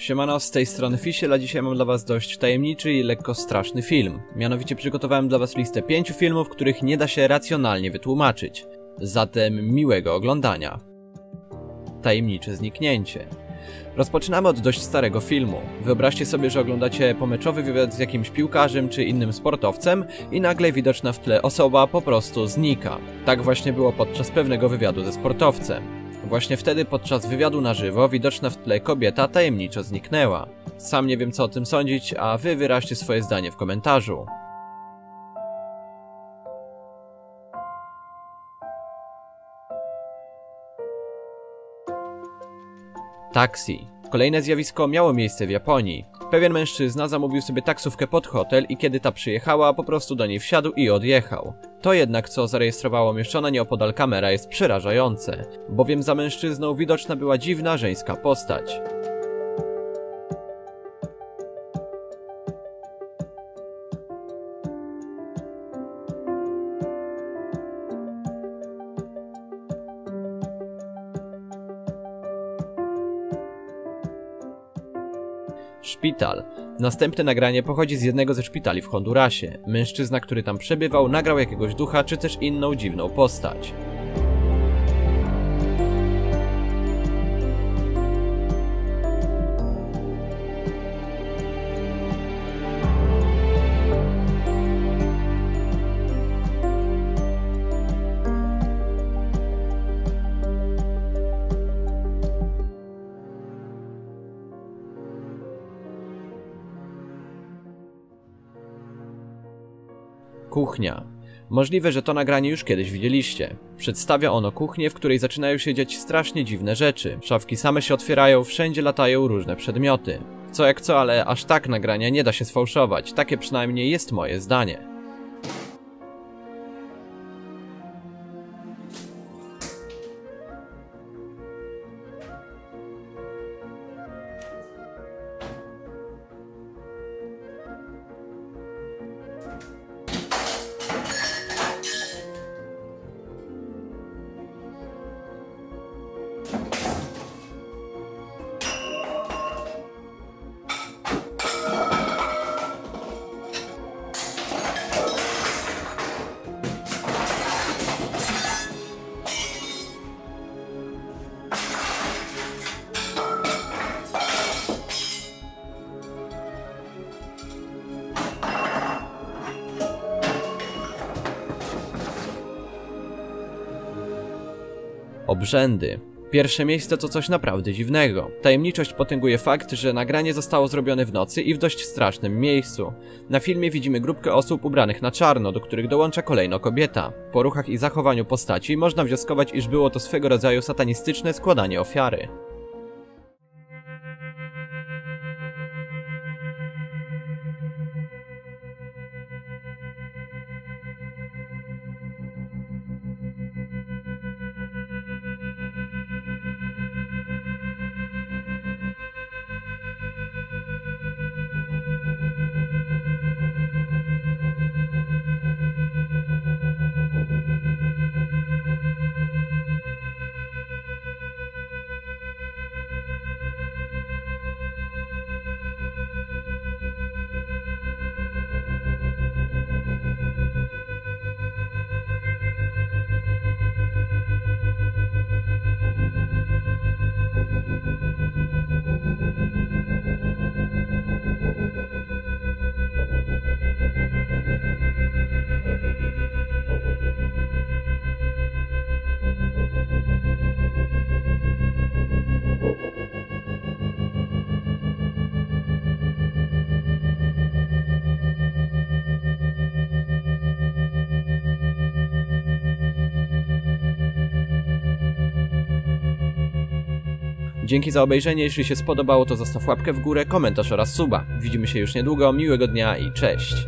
Siemano, z tej strony Fisiel, a dzisiaj mam dla was dość tajemniczy i lekko straszny film. Mianowicie przygotowałem dla was listę pięciu filmów, których nie da się racjonalnie wytłumaczyć. Zatem miłego oglądania. Tajemnicze zniknięcie. Rozpoczynamy od dość starego filmu. Wyobraźcie sobie, że oglądacie pomeczowy wywiad z jakimś piłkarzem czy innym sportowcem i nagle widoczna w tle osoba po prostu znika. Tak właśnie było podczas pewnego wywiadu ze sportowcem. Właśnie wtedy podczas wywiadu na żywo widoczna w tle kobieta tajemniczo zniknęła. Sam nie wiem co o tym sądzić, a wy wyraźcie swoje zdanie w komentarzu. Taksi. Kolejne zjawisko miało miejsce w Japonii. Pewien mężczyzna zamówił sobie taksówkę pod hotel i kiedy ta przyjechała, po prostu do niej wsiadł i odjechał. To jednak, co zarejestrowało umieszczona nieopodal kamera jest przerażające, bowiem za mężczyzną widoczna była dziwna żeńska postać. Szpital. Następne nagranie pochodzi z jednego ze szpitali w Hondurasie. Mężczyzna, który tam przebywał, nagrał jakiegoś ducha czy też inną dziwną postać. Kuchnia. Możliwe, że to nagranie już kiedyś widzieliście. Przedstawia ono kuchnię, w której zaczynają się dziać strasznie dziwne rzeczy. Szafki same się otwierają, wszędzie latają różne przedmioty. Co jak co, ale aż tak nagrania nie da się sfałszować. Takie przynajmniej jest moje zdanie. Obrzędy. Pierwsze miejsce to coś naprawdę dziwnego. Tajemniczość potęguje fakt, że nagranie zostało zrobione w nocy i w dość strasznym miejscu. Na filmie widzimy grupkę osób ubranych na czarno, do których dołącza kolejno kobieta. Po ruchach i zachowaniu postaci można wnioskować, iż było to swego rodzaju satanistyczne składanie ofiary. Dzięki za obejrzenie, jeśli się spodobało to zostaw łapkę w górę, komentarz oraz suba. Widzimy się już niedługo, miłego dnia i cześć!